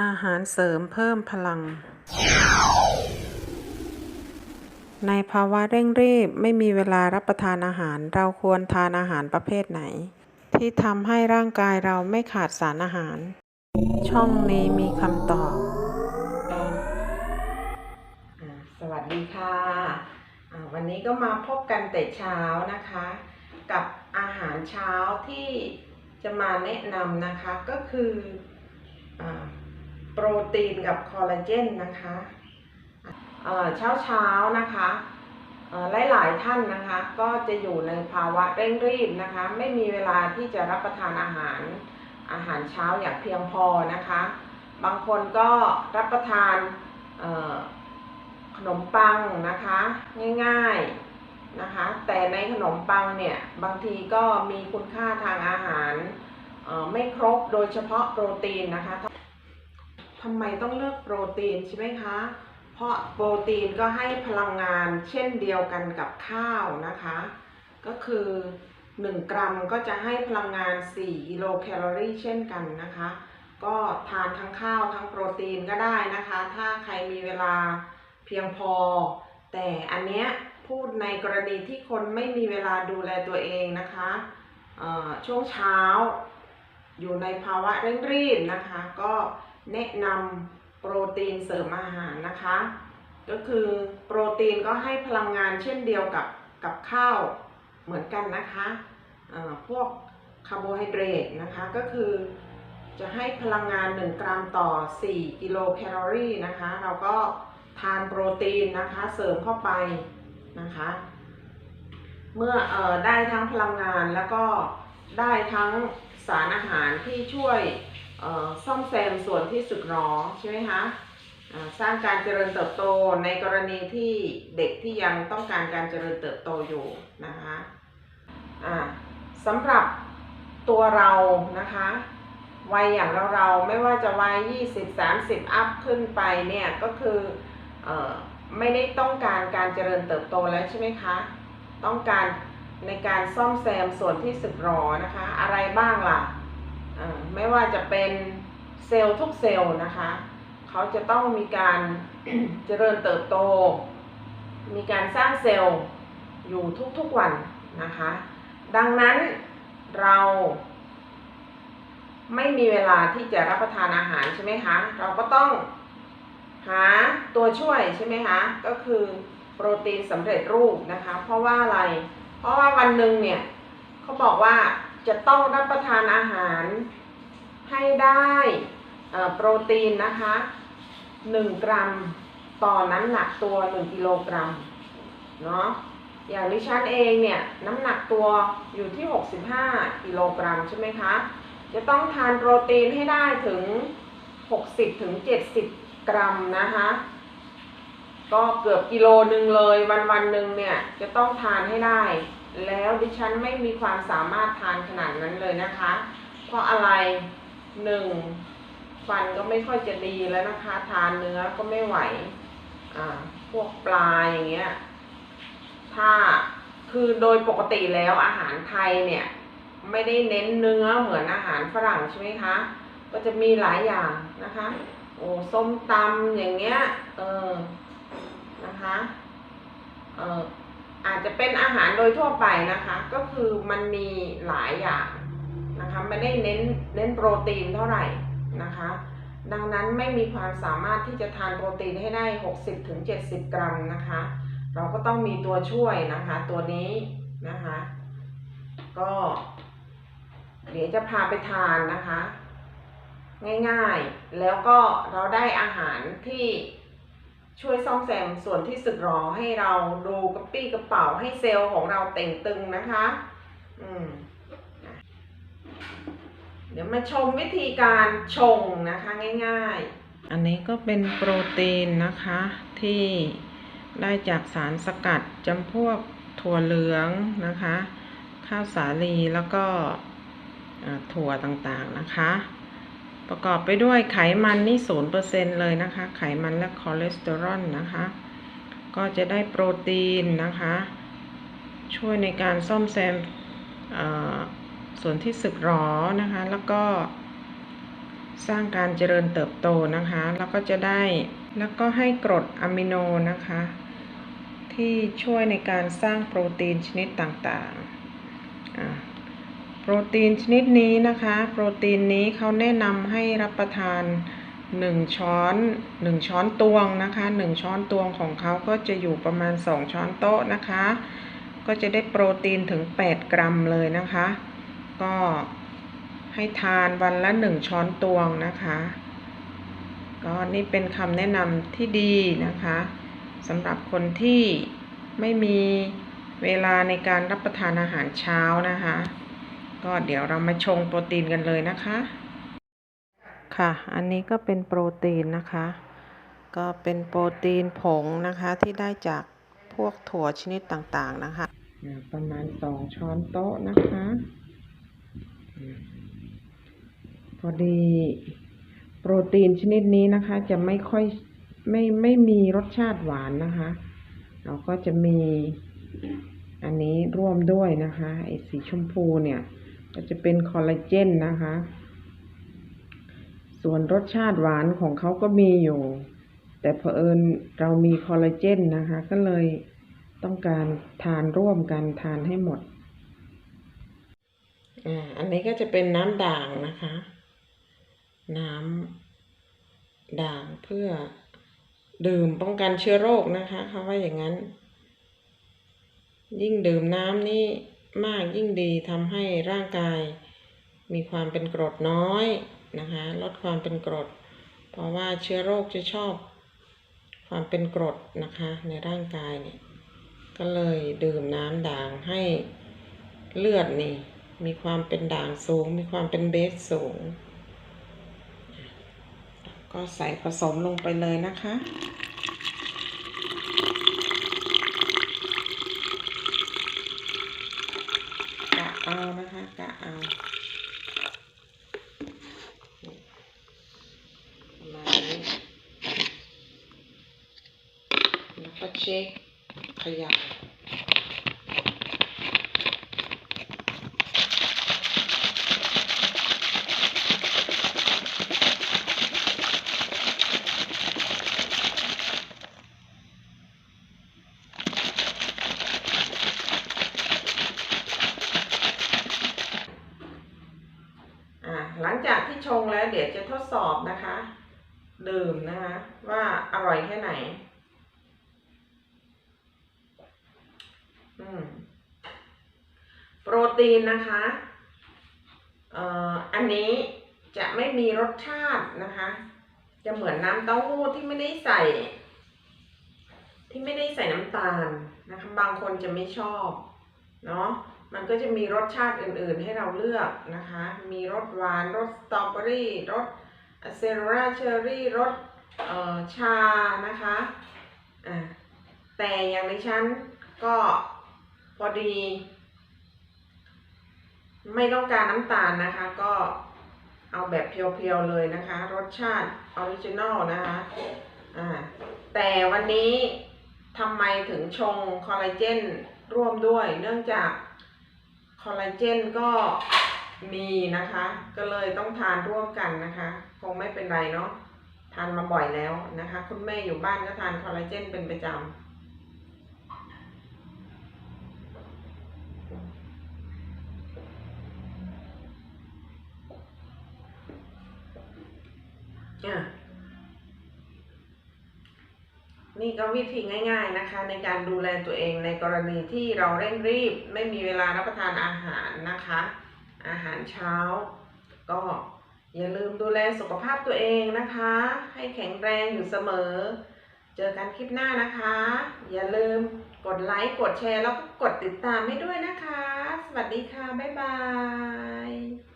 อาหารเสริมเพิ่มพลัง ในภาวะเร่งรีบไม่มีเวลารับประทานอาหาร เราควรทานอาหารประเภทไหน ที่ทำให้ร่างกายเราไม่ขาดสารอาหาร ช่องนี้มีคำตอบ สวัสดีค่ะ วันนี้ก็มาพบกันแต่เช้านะคะ กับอาหารเช้าที่จะมาแนะนำนะคะก็คืออา โปรตีนกับคอลลาเจนนะคะเช้าเช้านะคะหลายหลายท่านนะคะก็จะอยู่ในภาวะเร่งรีบนะคะไม่มีเวลาที่จะรับประทานอาหารอาหารเช้าอย่างเพียงพอนะคะ บางคนก็รับประทานขนมปังนะคะง่ายๆนะคะแต่ในขนมปังเนี่ยบางทีก็มีคุณค่าทางอาหารไม่ครบโดยเฉพาะโปรตีนนะคะ ทำไมต้องเลือกโปรตีนใช่ไหมคะ เพราะโปรตีนก็ให้พลังงานเช่นเดียวกันกับข้าวนะคะ ก็คือ 1 กรัมก็จะให้พลังงาน 4 กิโลแคลอรี่เช่นกันนะคะ ก็ทานทั้งข้าวทั้งโปรตีนก็ได้นะคะ ถ้าใครมีเวลาเพียงพอ แต่อันเนี้ยพูดในกรณีที่คนไม่มีเวลาดูแลตัวเองนะคะช่วงเช้า อยู่ในภาวะเร่งรีบนะคะ ก็ แนะนำโปรตีนเสริมอาหารนะคะ ก็คือโปรตีนก็ให้พลังงานเช่นเดียวกับกับข้าวเหมือนกันนะคะพวกคาร์โบไฮเดรตนะคะก็คือจะให้พลังงาน 1 กรัมต่อ 4 กิโลแคลอรี่นะคะ เราก็ทานโปรตีนนะคะเสริมเข้าไปนะคะ เมื่ออได้ทั้งพลังงานแล้วก็ได้ทั้งสารอาหารที่ช่วย ซ่อมแซมส่วนที่สึกหรอใช่ไหมคะสร้างการเจริญเติบโตในกรณีที่เด็กที่ยังต้องการการเจริญเติบโตอยู่นะคะอ่าสำหรับตัวเรานะคะวัยอย่างเราเราไม่ว่าจะวัย20 30 อัพขึ้นไปเนี่ยก็คืออไม่ได้ต้องการการเจริญเติบโตแล้วใช่ไหมคะต้องการในการซ่อมแซมส่วนที่สึกหรอนะคะ อะไรบ้างล่ะ ไม่ว่าจะเป็นเซลล์ทุกเซลล์นะคะ เขาจะต้องมีการเจริญเติบโต มีการสร้างเซลล์อยู่ทุกๆวันนะคะ ดังนั้นเราไม่มีเวลาที่จะรับประทานอาหารใช่ไหมคะ เราก็ต้องหาตัวช่วยใช่ไหมคะ ก็คือโปรตีนสำเร็จรูปนะคะ เพราะว่าอะไร เพราะว่าวันหนึ่งเนี่ยเขาบอกว่า จะต้องรับประทานอาหารให้ได้โปรตีนนะคะ 1 กรัมต่อน้ำหนักตัว 1 กิโลกรัมเนาะอย่างดิฉันเองเนี่ย น้ำหนักตัวอยู่ที่ 65 กิโลกรัมใช่ไหมคะ จะต้องทานโปรตีนให้ได้ถึง 60ถึง70 กรัมนะคะ ก็เกือบกิโลหนึ่งเลยวันวันหนึ่งเนี่ย จะต้องทานให้ได้ แล้วดิฉันไม่มีความสามารถทานขนาดนั้นเลยนะคะ เพราะอะไรหนึ่งฟันก็ไม่ค่อยจะดีแล้วนะคะ ทานเนื้อก็ไม่ไหว อ่า พวกปลาอย่างเงี้ย ถ้าคือโดยปกติแล้วอาหารไทยเนี่ย ไม่ได้เน้นเนื้อเหมือนอาหารฝรั่งใช่ไหมคะ ก็จะมีหลายอย่างนะคะ โอ้ส้มตำอย่างเงี้ย เออ นะคะ เออ อาจจะเป็นอาหารโดยทั่วไปนะคะ ก็คือมันมีหลายอย่างนะคะไม่ได้เน้นเน้นโปรตีนเท่าไหร่นะคะ ดังนั้นไม่มีความสามารถที่จะทานโปรตีนให้ได้ 60-70 กรัมนะคะ เราก็ต้องมีตัวช่วยนะคะตัวนี้นะคะ ก็เดี๋ยวจะพาไปทานนะคะ ง่ายๆ แล้วก็เราได้อาหารที่ ช่วยซ่อมแซมส่วนที่สึกหรอให้เราดูกระปี้กระเป๋าให้เซลล์ของเราเต่งตึงนะคะ อืมเดี๋ยวมาชมวิธีการชงนะคะง่ายๆ อันนี้ก็เป็นโปรตีนนะคะ ที่ได้จากสารสกัดจำพวกถั่วเหลืองนะคะ ข้าวสาลีแล้วก็ถั่วต่างๆนะคะ ประกอบไปด้วยไขมันนี่ศูนเปอร์เซ็นเลยนะคะ ไขมันและคอเลสเตอรอลนะคะ ก็จะได้โปรตีนนะคะ ช่วยในการซ่อมแซมส่วนที่สึกหรอนะคะ แล้วก็สร้างการเจริญเติบโตนะคะ แล้วก็จะได้แล้วก็ให้กรดอะมิโนนะคะ ที่ช่วยในการสร้างโปรตีนชนิดต่างๆอ่า โปรตีนชนิดนี้นะคะ โปรตีนนี้เขาแนะนำให้รับประทาน1ช้อน1ช้อนตวงนะคะ1ช้อนตวงของเขาก็จะอยู่ประมาณ2ช้อนโต๊ะนะคะ ก็จะได้โปรตีนถึง 8 กรัมเลยนะคะ ก็ให้ทานวันละ1ช้อนตวงนะคะ ก็นี่เป็นคำแนะนำที่ดีนะคะสำหรับคนที่ไม่มีเวลาในการรับประทานอาหารเช้านะคะ ก็เดี๋ยวเรามาชงโปรตีนกันเลยนะคะ ค่ะ อันนี้ก็เป็นโปรตีนนะคะ ก็เป็นโปรตีนผงนะคะที่ได้จากพวกถั่วชนิดต่างๆนะคะอ่าประมาณสองช้อนโต๊ะนะคะอืมพอดีโปรตีนชนิดนี้นะคะ จะไม่ค่อยไม่ไม่มีรสชาติหวานนะคะ เราก็จะมีอันนี้ร่วมด้วยนะคะไอ้สีชมพูเนี่ย ก็จะเป็นคอลลาเจนนะคะ ส่วนรสชาติหวานของเขาก็มีอยู่ แต่เผอิญเรามีคอลลาเจนนะคะ ก็เลยต้องการทานร่วมกันทานให้หมด อ่า อันนี้ก็จะเป็นน้ำด่างนะคะ น้ำด่างเพื่อดื่มป้องกันเชื้อโรคนะคะเขาว่าอย่างนั้น ยิ่งดื่มน้ำนี่ มากยิ่งดีทำให้ร่างกาย มีความเป็นกรดน้อยนะคะลดความเป็นกรด เพราะว่าเชื้อโรคจะชอบ ความเป็นกรดนะคะในร่างกายเนี่ยก็เลยดื่มน้ำด่างให้เลือดนี่มีความเป็นด่างสูง มีความเป็นเบสสูง ก็ใส่ผสมลงไปเลยนะคะ กะเอานะคะ กะเอาประมาณนี้แล้วก็ เช็คขยำอ่าหลังจากที่ชงแล้วเดี๋ยวจะทดสอบนะคะ ดื่มนะคะ ว่าอร่อยแค่ไหน อืม โปรตีนนะคะอันนี้จะไม่มีรสชาตินะคะ จะเหมือนน้ำเต้าหู้ที่ไม่ได้ใส่ ที่ไม่ได้ใส่น้ำตาลนะคะ บางคนจะไม่ชอบเนาะมันก็จะมีรสชาติอื่นๆให้เราเลือกนะคะ มีรสหวาน รสสตรอเบอรี่ รสเซโรราเชอรี่ รสชานะคะ แต่อย่างในชั้นก็ อดี ไม่ต้องการน้ำตาลนะคะ ก็เอาแบบเพียวๆเลยนะคะ รสชาติออริจินอลนะคะอ่าแต่วันนี้ทำไมถึงชงคอลลาเจนร่วมด้วย เนื่องจากคอลลาเจนก็มีนะคะ ก็เลยต้องทานร่วมกันนะคะ คงไม่เป็นไรเนาะทานมาบ่อยแล้วนะคะ คุณแม่อยู่บ้านก็ทานคอลลาเจนเป็นประจำ นี่ก็วิธีง่าย ๆนะคะ ในการดูแลตัวเองในกรณีที่เราเร่งรีบ ไม่มีเวลารับประทานอาหารนะคะ อาหารเช้า ก็อย่าลืมดูแลสุขภาพตัวเองนะคะ ให้แข็งแรงอยู่เสมอ เจอกันคลิปหน้านะคะ อย่าลืมกดไลค์กดแชร์แล้วก็กดติดตามให้ด้วยนะคะ สวัสดีค่ะ บ๊ายบาย